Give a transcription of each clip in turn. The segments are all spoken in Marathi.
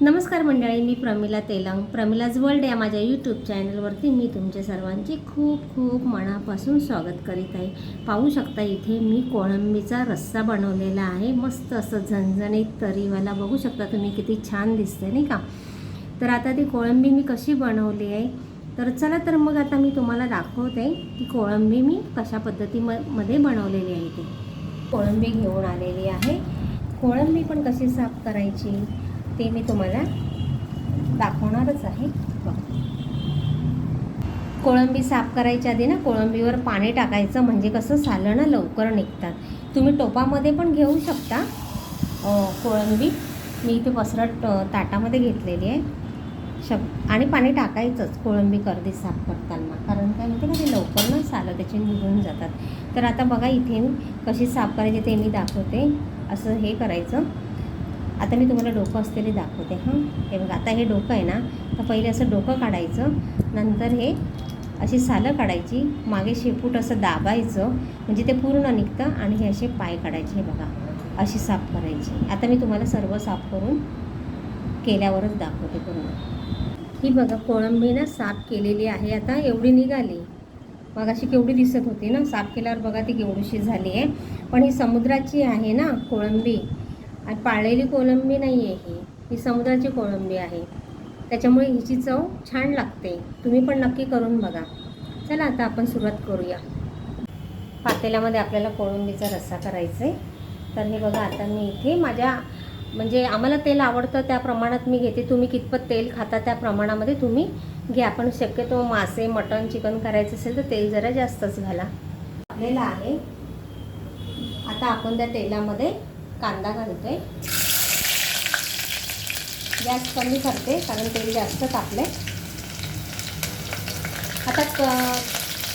नमस्कार मंडळी मी प्रमिला तेलंग. प्रमिलाज वर्ल्ड या माझ्या यूट्यूब चॅनलवरती मी तुमच्या सर्वांचे खूप खूप मनापासून स्वागत करीत आहे. पाहू शकता इथे मी कोळंबीचा रस्सा बनवलेला आहे. मस्त असं झणझणीत तरीवाला बघू शकता तुम्ही किती छान दिसते नाही का? तर आता ती कोळंबी मी कशी बनवली आहे? तर चला तर मग आता मी तुम्हाला दाखवते की कोळंबी मी कशा पद्धतीमध्ये बनवलेली आहे ती. कोळंबी घेऊन आलेली आहे. कोळंबी पण कशी साफ करायची? ते मी तुम्हाला दाखवणारच आहे. कोळंबी साफ करायच्या आधी ना कोळंबीवर पाणी टाकायचं म्हणजे कसं सालं ना लवकर निघतात. तुम्ही टोपामध्ये पण घेऊ शकता. कोळंबी. मी इथे पसरट ताटामध्ये घेतलेली आहे. शब आणि पाणी टाकायचंच कोळंबी कर्दी साफ करताना. कारण काय माहिती का ते लवकर ना सालं त्याचे निघून जातात. तर आता बघा इथे कशी साफ करायची ते मी दाखवते. असं हे करायचं. आता मी तुम्हाला डोकं असलेले दाखवते हां? हे बघा आता हे डोकं आहे ना तर पहिले असं डोकं काढायचं नंतर हे अशी सालं काढायची मागे शेपूट असं दाबायचं म्हणजे ते पूर्ण निघतं आणि हे असे पाय काढायचे हे बघा अशी साफ करायची. आता मी तुम्हाला सर्व साफ करून केल्यावरच दाखवते पूर्ण. ही बघा कोळंबी ना साफ केलेली आहे आता एवढी निघाली. मग अशी केवढी दिसत होती ना साफ केल्यावर बघा ती केवढीशी झाली आहे. पण ही समुद्राची आहे ना कोळंबी आणि पाळलेली कोळंबी नाही आहे ही. ही समुद्राची कोळंबी आहे. त्याच्यामुळे हिची चव छान लागते. तुम्ही पण नक्की करून बघा. चला आता आपण सुरुवात करूया. पातेल्यामध्ये आपल्याला कोळंबीचा रस्सा करायचा आहे तर हे बघा आता मी इथे माझ्या म्हणजे आम्हाला तेल आवडतं त्या प्रमाणात मी घेते. तुम्ही कितपत तेल खाता त्या प्रमाणामध्ये तुम्ही घ्या. पण शक्यतो मासे मटण चिकन करायचं असेल तर तेल जरा जास्तच घाला. आपल्याला आहे आता आपण त्या तेलामध्ये कांदा घालते. गॅस कमी करते कारण तेल जास्त तापले आता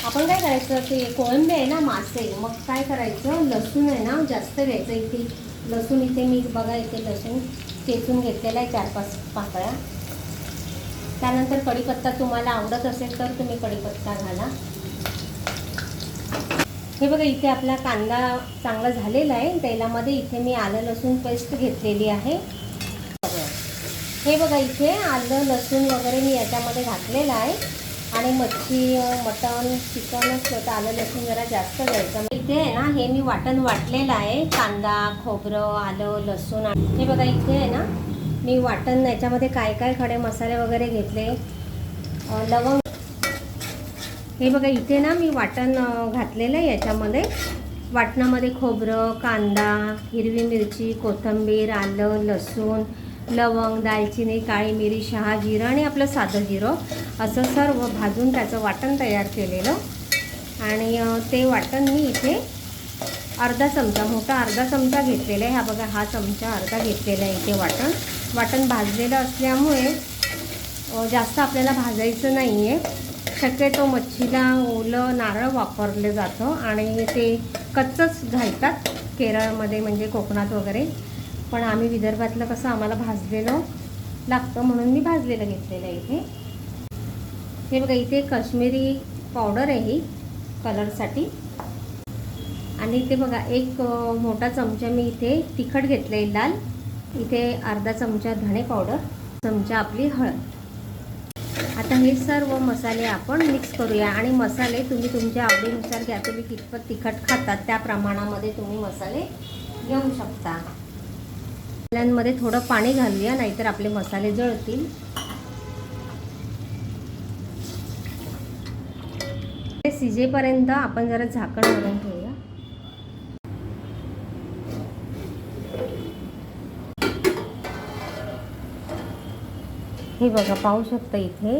आपण काय करायचं ते कोळंबी आहे ना मासे मग काय करायचं लसूण आहे ना जास्त घ्यायचं इथे. लसूण इथे मी बघा इथे लसूण चेचून घेतलेला आहे चार पाच पाकळ्या. त्यानंतर कढीपत्ता तुम्हाला आवडत असेल तर तुम्ही कढीपत्ता घाला. हे बघा इथे आपला कांदा चांगला झालेला आहे. तेलामध्ये इथे मी आलं लसूण पेस्ट घेतलेली आहे. हे बघा इथे आलं लसूण वगैरे मी याच्यामध्ये घातलेलं आहे. आणि मच्छी मटण चिकनच तर आलं लसूण जरा जास्त द्यायचं इथे आहे ना हे मी वाटण वाटलेलं आहे. कांदा खोबरं आलं लसूण हे बघा इथे आहे ना मी वाटण याच्यामध्ये काय काय खडे मसाले वगैरे घेतले. लवंग हे बघा इथे ना मी वाटण घातलेलं आहे याच्यामध्ये. वाटणामध्ये खोबरं कांदा हिरवी मिरची कोथिंबीर आलं लसूण लवंग दालचिनी काळी मिरी शहा जिरं आणि आपलं साधं जिरं. असं सर्व भाजून त्याचं वाटण तयार केलेलं. आणि ते वाटण मी इथे अर्धा चमचा मोठा अर्धा चमचा घेतलेला आहे. हा बघा हा चमचा अर्धा घेतलेला आहे इथे वाटण. वाटण भाजलेलं असल्यामुळे जास्त आपल्याला भाजायचं नाही आहे शक्यतो मच्छीला ओलं नारळ वापरलं जातं आणि ते कच्चंच घालतात केरळमध्ये म्हणजे कोकणात वगैरे. पण आम्ही विदर्भातलं कसं आम्हाला भाजलेलं लागतं म्हणून मी भाजलेलं घेतलेलं आहे इथे. हे बघा इथे काश्मीरी पावडर आहे ही कलरसाठी. आणि इथे बघा एक मोठा चमचा मी इथे तिखट घेतलं आहे लाल. इथे अर्धा चमचा धणे पावडर चमचा आपली हळद. आता हे सर्व मसाले आपण मिक्स करूया. आणि मसाले तुम्ही तुमच्या आवडीनुसार घ्या. तुम्ही कितपत तिखट खातात त्या प्रमाणामध्ये तुम्ही मसाले घेऊ शकता. मसाल्यांमध्ये थोडं पाणी घालूया नाहीतर आपले मसाले जळतील. ते शिजेपर्यंत आपण जरा झाकण भरून ठेवू हे बघा पाहू शकता इथे.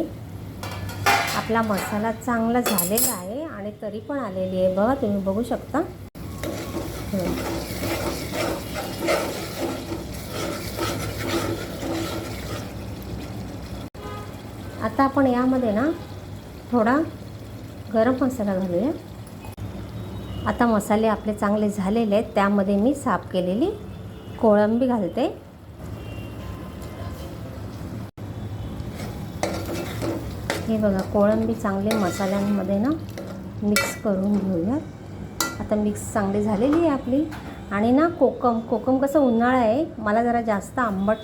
आपला मसाला चांगला झालेला आहे आणि तरी पण आलेली आहे बघा तुम्ही बघू शकता. आता आपण यामध्ये ना थोडा गरम मसाला घालूया. आता मसाले आपले चांगले झालेले आहेत त्यामध्ये मी साफ केलेली कोळंबी घालते. हे बघा कोळंबी चांगले मसाल्यांमध्ये ना मिक्स करून घेऊया आता मिक्स चांगली झालेली आहे आपली. आणि ना कोकम कोकम कसं उन्हाळा आहे मला जरा जास्त आंबट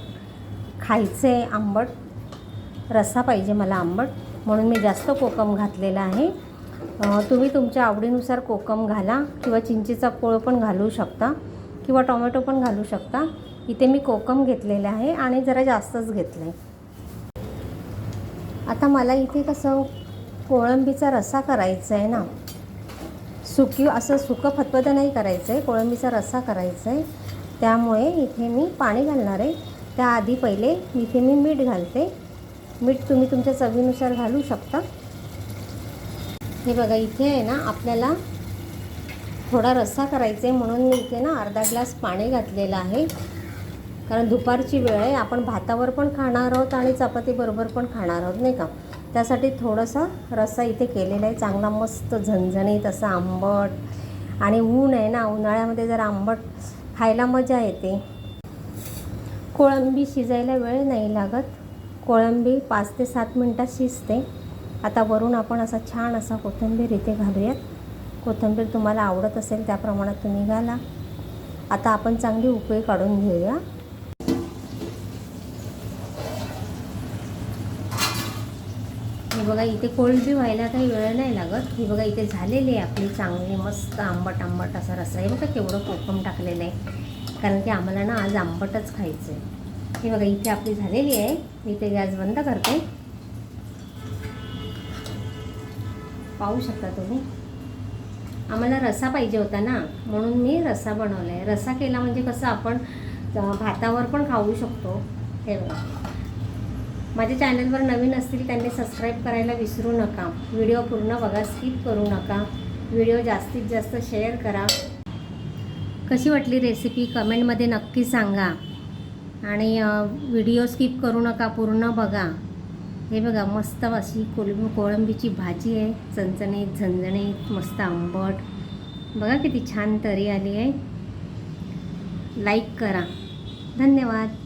खायचं आहे आंबट रस्सा पाहिजे मला आंबट म्हणून मी जास्त कोकम घातलेला आहे. तुम्ही तुमच्या आवडीनुसार कोकम घाला किंवा चिंचेचा कोळ पण घालू शकता किंवा टोमॅटो पण घालू शकता. इथे मी कोकम घेतलेलं आहे आणि जरा जास्तच घेतलं आहे आता मला इथे कसं कोळंबीचा रस्सा करायचा आहे ना. सुकी असं सुकं फतपदं नाही करायचं आहे कोळंबीचा रस्सा करायचा आहे त्यामुळे इथे मी पाणी घालणार आहे. त्याआधी पहिले इथे मी मीठ घालते. मीठ तुम्ही तुमच्या चवीनुसार घालू शकता. हे बघा इथे आहे ना आपल्याला थोडा रस्सा करायचा आहे म्हणून मी इथे ना अर्धा ग्लास पाणी घातलेलं आहे. कारण दुपारची वेळ आहे आपण भातावर पण खाणार आहोत आणि चपातीबरोबर पण खाणार आहोत नाही का? त्यासाठी थोडासा रस्सा इथे केलेला आहे चांगला मस्त झणझणीत असा आंबट आणि ऊन आहे ना उन्हाळ्यामध्ये जर आंबट खायला मजा येते. कोळंबी शिजायला वेळ नाही लागत. कोळंबी पाच ते सात मिनटात शिजते. आता वरून आपण असा छान असा कोथिंबीर इथे घालूयात. कोथिंबीर तुम्हाला आवडत असेल त्या प्रमाणात तुम्ही घाला. आता आपण चांगली उकळी काढून घेऊया. बघा इथे कोळंबी व्हायला काही वेळ नाही लागत. ही बघा इथे झालेली आहे आपली चांगली मस्त आंबट आंबट असा रस्सा आहे. बघा केवढं कोकम टाकलेलं आहे. कारण की आम्हाला ना आज आंबटच खायचं आहे हे बघा इथे आपली झालेली आहे. मी ते गॅस बंद करते. पाहू शकता तुम्ही? आम्हाला रसा पाहिजे होता ना. म्हणून मी रसा बनवला आहे रसा केला म्हणजे कसं आपण भातावर पण खाऊ शकतो. हे बघा. माझ्या चॅनलवर नवीन असतील त्यांनी सबस्क्राईब करायला विसरू नका. व्हिडिओ पूर्ण बघा स्किप करू नका. व्हिडिओ जास्तीत जास्त शेअर करा. कशी वाटली रेसिपी कमेंटमध्ये नक्की सांगा. आणि व्हिडिओ स्किप करू नका पूर्ण बघा. हे बघा मस्त अशी कोलंबी कोळंबीची भाजी आहे. चणचणीत झणझणीत मस्त आंबट. बघा किती छान तरी आली आहे. लाईक करा. धन्यवाद.